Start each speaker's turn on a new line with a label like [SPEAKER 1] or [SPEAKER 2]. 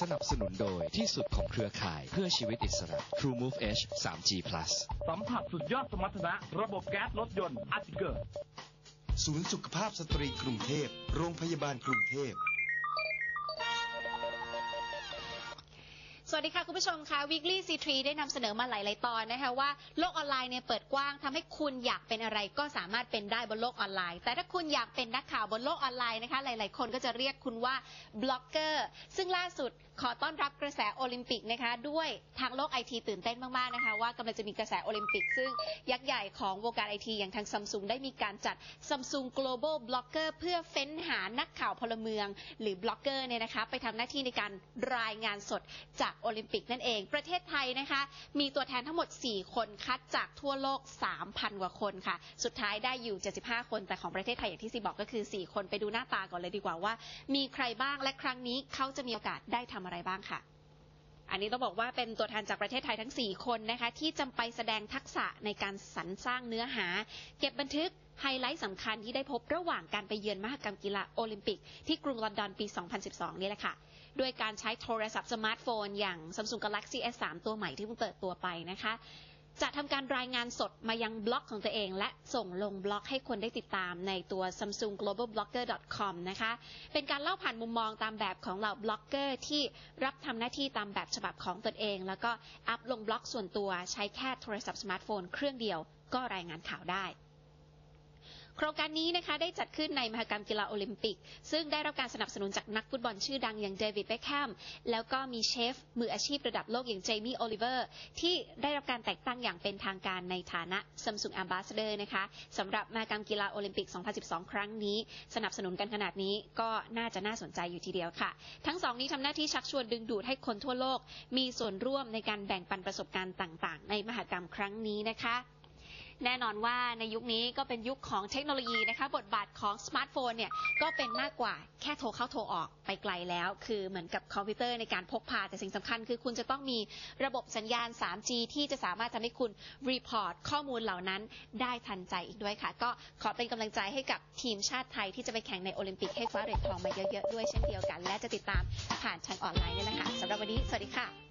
[SPEAKER 1] สนับสนุนโดยที่สุดของเครือข่ายเพื่อชีวิตอิสระ True Move H 3G Plus
[SPEAKER 2] สัมผัสสุดยอดสมรรถนะ ระบบแก๊สรถยนต์อาร์ติเกอร์
[SPEAKER 3] ศูนย์สุขภาพสตรีกรุงเทพ โรงพยาบาลกรุงเทพ
[SPEAKER 4] สวัสดีค่ะ คุณผู้ชมค่ะ Weekly C3 ได้นำเสนอมาหลาย ๆ ตอนนะคะว่าโลกออนไลน์เนี่ยเปิดกว้างทำให้คุณอยากเป็นอะไรก็สามารถเป็นได้บนโลกออนไลน์ แต่ถ้าคุณอยากเป็นนักข่าวบนโลกออนไลน์นะคะ หลาย ๆ คนก็จะเรียกคุณว่าบล็อกเกอร์ ซึ่งล่าสุดขอต้อนรับกระแสโอลิมปิกนะคะด้วยทางโลกไอทีตื่นเต้นมาก ๆ นะคะว่ากำลังจะมีกระแสโอลิมปิก ซึ่งยักษ์ใหญ่ของวงการไอทีอย่างทางซัมซุงได้มีการจัด Samsung Global Blogger เพื่อเฟ้นหานักข่าวพลเมือง หรือบล็อกเกอร์เนี่ยนะคะไปทำหน้าที่ในการรายงานสดจากโอลิมปิกนั่นเอง ประเทศไทยนะคะ มีตัวแทนทั้งหมด 4 คนคัดจากทั่วโลก 3,000 กว่าคนค่ะ สุดท้ายได้อยู่ 75 คนแต่ของประเทศไทยอย่างที่ซีบอกก็คือ 4 คนไปดูหน้าตาก่อนเลยดีกว่าว่า มีใครบ้างและครั้งนี้เขาจะมีโอกาสได้ทำอะไรบ้างค่ะอันนี้ต้องบอกว่าเป็นตัวแทนจากประเทศไทยทั้ง 4 คนนะคะ ที่จำไปแสดงทักษะในการสรรสร้างเนื้อหา เก็บบันทึก ไฮไลท์สำคัญที่ได้พบระหว่างการไปเยือนมหกรรมกีฬาโอลิมปิก ที่กรุงลอนดอนปี 2012 นี่แหละค่ะด้วยการใช้โทรศัพท์สมาร์ทโฟน อย่าง Samsung Galaxy S3 ตัวใหม่ที่เพิ่งเปิดตัวไปนะคะ จะทำการรายงานสดมายังบล็อกของตัวเอง และส่งลงบล็อกให้คนได้ติดตามในตัว samsung global blogger com นะคะ เป็นการเล่าผ่านมุมมองตามแบบของเหล่าบล็อกเกอร์ที่รับทำหน้าที่ตามแบบฉบับของตนเอง แล้วก็อัพลงบล็อกส่วนตัวใช้แค่โทรศัพท์สมาร์ทโฟน เครื่องเดียวก็รายงานข่าวได้ ครงการนี้นะคะได้จัดขึ้นในมหกรรมกีฬาโอลิมปิก ซึ่งได้รับการสนับสนุนจากนักฟุตบอลชื่อดังอย่างเดวิดเบคแฮมแล้วก็มีเชฟ มืออาชีพระดับโลกอย่างเจมี่โอลิเวอร์ที่ได้รับการแต่งตั้งอย่างเป็นทางการในฐานะ Samsung Ambassador นะคะสำหรับมหกรรมกีฬาโอลิมปิก 2012 ครั้งนี้ สนับสนุนกันขนาดนี้ก็น่าจะน่าสนใจอยู่ทีเดียวค่ะ ทั้งสองนี้ทำหน้าที่ชักชวนดึงดูดให้คนทั่วโลก มีส่วนร่วมในการแบ่งปันประสบการณ์ต่าง ๆ ในมหกรรมครั้งนี้นะคะ แน่นอนว่าในยุคนี้ก็เป็นยุคของเทคโนโลยีนะคะ บทบาทของสมาร์ทโฟนเนี่ยก็เป็นมากกว่าแค่โทรเข้าโทรออกไปไกลแล้ว คือเหมือนกับคอมพิวเตอร์ในการพกพา แต่สิ่งสำคัญคือคุณจะต้องมีระบบสัญญาณ 3G ที่จะสามารถทำให้คุณรีพอร์ตข้อมูลเหล่านั้นได้ทันใจอีกด้วยค่ะ ก็ขอเป็นกำลังใจให้กับทีมชาติไทยที่จะไปแข่งในโอลิมปิกให้คว้าเหรียญทองมาเยอะๆด้วยเช่นเดียวกัน และจะติดตามผ่านทางออนไลน์นี่แหละค่ะสำหรับวันนี้สวัสดีค่ะ